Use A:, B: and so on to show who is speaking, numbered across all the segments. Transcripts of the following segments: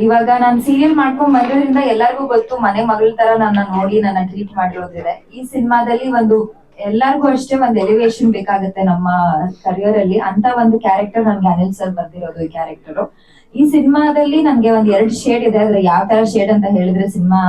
A: ಇವಾಗ ನಾನ್ ಸೀರಿಯಲ್ ಮಾಡ್ಕೊಂಡ್ ಬಂದ್ರಿಂದ ಎಲ್ಲರಿಗೂ ಗೊತ್ತು, ಮನೆ ಮಗಳ ತರ ನನ್ನ ನೋಡಿ ನನ್ನ ಟ್ರೀಟ್ ಮಾಡಿರೋದಿದೆ. ಈ ಸಿನಿಮಾದಲ್ಲಿ ಒಂದು ಎಲ್ಲಾರ್ಗು ಅಷ್ಟೇ ಒಂದು ಎಲಿವೇಶನ್ ಬೇಕಾಗುತ್ತೆ ನಮ್ಮ ಕರಿಯರ್ ಅಲ್ಲಿ. ಅಂತ ಒಂದು ಕ್ಯಾರೆಕ್ಟರ್ ನನ್ಗೆ ಅನಿಲ್ ಸರ್ ಬಂದಿರೋದು ಈ ಕ್ಯಾರೆಕ್ಟರ್ ಈ ಸಿನಿಮಾದಲ್ಲಿ ನನ್ಗೆ ಒಂದ್ ಎರಡ್ ಶೇಡ್ ಇದೆ. ಆದ್ರೆ ಯಾವ ತರ ಶೇಡ್ ಅಂತ ಹೇಳಿದ್ರೆ ಸಿನಿಮಾ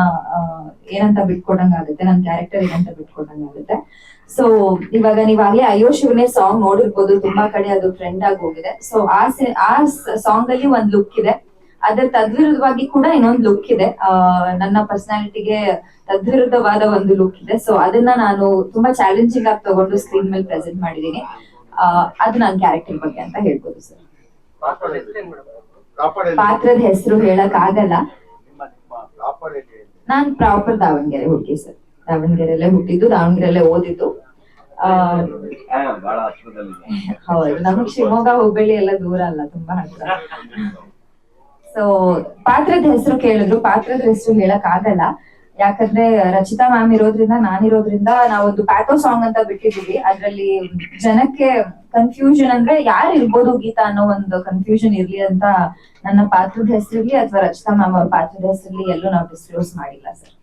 A: ಏನಂತ ಬಿಟ್ಕೊಡಂಗ್ ಆಗುತ್ತೆ, ನನ್ ಕ್ಯಾರೆಕ್ಟರ್ ಏನಂತ ಬಿಟ್ಕೊಡಂಗಾಗುತ್ತೆ ಸೊ ಇವಾಗ ನೀವಾಗ್ಲೇ ಅಯ್ಯೋ ಶಿವನೇ ಸಾಂಗ್ ನೋಡಿರ್ಬೋದು. ತುಂಬಾ ಕಡೆ ಅದು ಟ್ರೆಂಡ್ ಆಗಿ ಹೋಗಿದೆ. ಸೊ ಆ ಸಿ- ಆ ಸಾಂಗ್ ಅಲ್ಲಿ ಒಂದ್ ಲುಕ್ ಇದೆ. ಅದ್ರ ತದ್ವಿರುದ್ಧವಾಗಿ ಕೂಡ ಇನ್ನೊಂದು ಲುಕ್ ಇದೆ. ನನ್ನ ಪರ್ಸನಾಲಿಟಿಗೆ ತದ್ವಿರುದ್ಧವಾದ ಒಂದು ಲುಕ್ ಇದೆ. ಸೊ ಅದನ್ನ ನಾನು ತುಂಬಾ ಚಾಲೆಂಜಿಂಗ್ ಆಗಿ ತಗೊಂಡು ಸ್ಕ್ರೀನ್ ಮೇಲೆ ಪ್ರೆಸೆಂಟ್ ಮಾಡಿದೀನಿ ಅದು ನನ್ನ ಕ್ಯಾರೆಕ್ಟರ್ ಬಗ್ಗೆ ಅಂತ ಹೇಳ್ಬೋದು ಸರ್ ಪಾತ್ರದ ಹೆಸರು ಹೇಳಕ್ ಆಗಲ್ಲ ನಾನ್ ಪ್ರಾಪರ್ ದಾವಣಗೆರೆ ಹುಡುಗಿ ಸರ್ ದಾವಣಗೆರೆಲ್ಲೇ ಹುಟ್ಟಿದ್ದು ದಾವಣಗೆರೆಲ್ಲೇ ಓದಿದ್ದು. ಹೌದು, ನಮಗ್ ಶಿವಮೊಗ್ಗ, ಹುಬ್ಬಳ್ಳಿ ಎಲ್ಲ ದೂರ ಅಲ್ಲ, ತುಂಬಾ ಹತ್ರ. ಸೊ ಪಾತ್ರದ ಹೆಸರು ಕೇಳಿದ್ರು. ಪಾತ್ರದ ಹೆಸರು ಹೇಳಕ್ ಆಗಲ್ಲ. ಯಾಕಂದ್ರೆ ರಚಿತಾ ಮ್ಯಾಮ್ ಇರೋದ್ರಿಂದ ನಾನಿರೋದ್ರಿಂದ ನಾವೊಂದು ಪ್ಯಾಟೋ ಸಾಂಗ್ ಅಂತ ಬಿಟ್ಟಿದೀವಿ ಅದ್ರಲ್ಲಿ ಜನಕ್ಕೆ ಕನ್ಫ್ಯೂಷನ್ ಅಂದ್ರೆ ಯಾರು ಇರ್ಬೋದು ಗೀತಾ ಅನ್ನೋ ಒಂದು ಕನ್ಫ್ಯೂಷನ್ ಇರ್ಲಿ ಅಂತ ನನ್ನ ಪಾತ್ರದ ಹೆಸರಿರ್ಲಿ ಅಥವಾ ರಚಿತಾ ಮ್ಯಾಮ್ ಅವ್ರ ಪಾತ್ರದ ಹೆಸರಿರ್ಲಿ ಎಲ್ಲೂ ನಾವು ಡಿಸ್ಕ್ಲೋಸ್ ಮಾಡಿಲ್ಲ ಸರ್.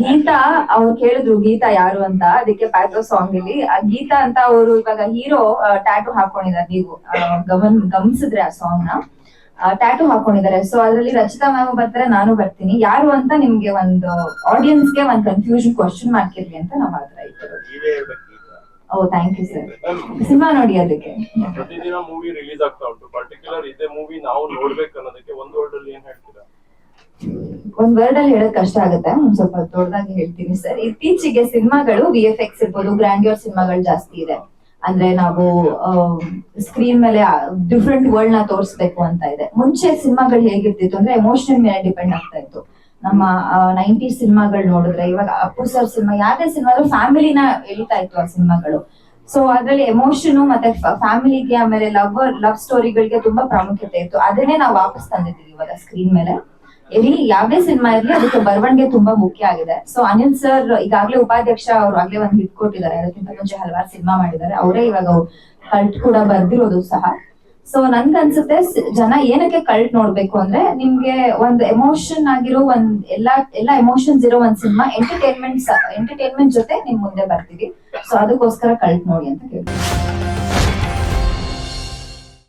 A: ಗೀತಾ ಅವ್ರು ಕೇಳಿದ್ರು ಗೀತಾ ಯಾರು ಅಂತ ಅದಕ್ಕೆ ಪ್ಯಾಥೋ ಸಾಂಗ್ ಇಲ್ಲಿ ಆ ಗೀತಾ ಅಂತ ಅವರು ಇವಾಗ ಹೀರೋ ಟ್ಯಾಟು ಹಾಕೊಂಡಿದ್ದಾರೆ ನೀವು. ಗಮನ್ ಗಮನಿಸಿದ್ರೆ ಆ ಸಾಂಗ್ನ. ಟ್ಯಾಟೂ ಹಾಕೊಂಡಿದ್ದಾರೆ. ಸೊ ಅದ್ರಲ್ಲಿ ರಚಿತಾ ಮ್ಯಾಮ್ ಬರ್ತಾರೆ ನಾನು ಬರ್ತೀನಿ. ಯಾರು ಅಂತ ನಿಮ್ಗೆ ಒಂದು ಆಡಿಯನ್ಸ್ಗೆ ಒಂದ್ ಕನ್ಫ್ಯೂಷನ್ ಕ್ವಶನ್ ಮಾಡ್ಕಿರ್ಲಿ ಅಂತ ನಾವ್ ಆತರ ಇಟ್ಟಿರೋದು oh thank you sir cinema ನೋಡಿ ಅದಕ್ಕೆ.
B: ಪ್ರತಿದಿನ ಮೂವಿ ರಿಲೀಸ್ ಆಗ್ತಾ ಉಂಟು. ಪರ್ಟಿಕ್ಯುಲರ್ ಇದೇ ಮೂವಿ ನಾವು ನೋಡ್ಬೇಕು ಅನ್ನೋದಕ್ಕೆ ಒಂದು ವರ್ಡ್ ಅಲ್ಲಿ ಏನ್ ಹೇಳ್ತೀರಾ
A: ಒಂದ್ ವರ್ಡ್ ಅಲ್ಲಿ ಹೇಳಕ್ ಕಷ್ಟ ಆಗುತ್ತೆ. ಒಂದ್ ಸ್ವಲ್ಪ ದೊಡ್ಡದಾಗಿ ಹೇಳ್ತೀನಿ ಸರ್. ಇತ್ತೀಚೆಗೆ ಸಿನಿಮಾಗಳು ವಿ ಎಫ್ ಎಕ್ಸ್ ಇರ್ಬೋದು ಗ್ರ್ಯಾಂಡ್ಯೂರ್ ಸಿನಿಮಾಗಳು ಜಾಸ್ತಿ ಇದೆ. ಅಂದ್ರೆ ನಾವು ಸ್ಕ್ರೀನ್ ಮೇಲೆ ಡಿಫ್ರೆಂಟ್ ವರ್ಲ್ಡ್ನ ತೋರಿಸ್ಬೇಕು ಅಂತ ಇದೆ. ಮುಂಚೆ ಸಿನಿಮಾಗಳು ಹೇಗಿರ್ತಿತ್ತು ಅಂದ್ರೆ ಎಮೋಷನಲ್ ಮೇಲೆ ಡಿಪೆಂಡ್ ಆಗ್ತಾ ಇತ್ತು. ನಮ್ಮ ನೈಂಟಿ ಸಿನಿಮಾಗಳು ನೋಡಿದ್ರೆ ಇವಾಗ ಅಪ್ಪು ಸರ್ ಸಿನಿಮಾ, ಯಾವ್ದೇ ಸಿನಿಮಾ ಫ್ಯಾಮಿಲಿನ ಎಳಿತಾ ಇತ್ತು ಆ ಸಿನಿಮಾಗಳು. ಸೊ ಅದ್ರಲ್ಲಿ ಎಮೋಷನ್ ಮತ್ತೆ ಫ್ಯಾಮಿಲಿಗೆ ಆಮೇಲೆ ಲವ್ ಲವ್ ಸ್ಟೋರಿಗಳಿಗೆ ತುಂಬಾ ಪ್ರಾಮುಖ್ಯತೆ ಇತ್ತು. ಅದನ್ನೇ ನಾವು ವಾಪಸ್ ತಂದಿದ್ದೀವಿ ಇವಾಗ ಸ್ಕ್ರೀನ್ ಮೇಲೆ. ಇರ್ಲಿ ಯಾವ್ದೇ ಸಿನಿಮಾ ಇರ್ಲಿ ಅದಕ್ಕೆ ಬರವಣಿಗೆ ತುಂಬಾ ಮುಖ್ಯ ಆಗಿದೆ. ಸೊ ಅನಿಲ್ ಸರ್ ಈಗಾಗ್ಲೇ ಉಪಾಧ್ಯಕ್ಷ ಅವ್ರು ಆಗ್ಲೇ ಒಂದ್ ಹಿಟ್ ಕೊಟ್ಟಿದ್ದಾರೆ. ಅದಕ್ಕಿಂತ ಮುಂಚೆ ಹಲವಾರು ಸಿನಿಮಾ ಮಾಡಿದ್ದಾರೆ. ಅವರೇ ಇವಾಗ ಕಲ್ಟ್ ಕೂಡ ಬರ್ದಿರೋದು ಸಹ. ಸೊ ನನ್ಗೆ ಅನ್ಸುತ್ತೆ ಜನ ಏನಕ್ಕೆ ಕಲ್ಟ್ ನೋಡ್ಬೇಕು ಅಂದ್ರೆ ನಿಮ್ಗೆ ಒಂದ್ ಎಮೋಷನ್ ಆಗಿರೋ ಒಂದ್ ಎಲ್ಲಾ ಎಲ್ಲಾ ಎಮೋಷನ್ಸ್ ಇರೋ ಒಂದ್ ಸಿನಿಮಾ ಎಂಟರ್ಟೈನ್ಮೆಂಟ್ ಎಂಟರ್ಟೈನ್ಮೆಂಟ್ ಜೊತೆ ನಿಮ್ ಮುಂದೆ ಬರ್ತೀವಿ. ಸೊ ಅದಕ್ಕೋಸ್ಕರ ಕಲ್ಟ್ ನೋಡಿ ಅಂತ ಕೇಳ್ತೀನಿ.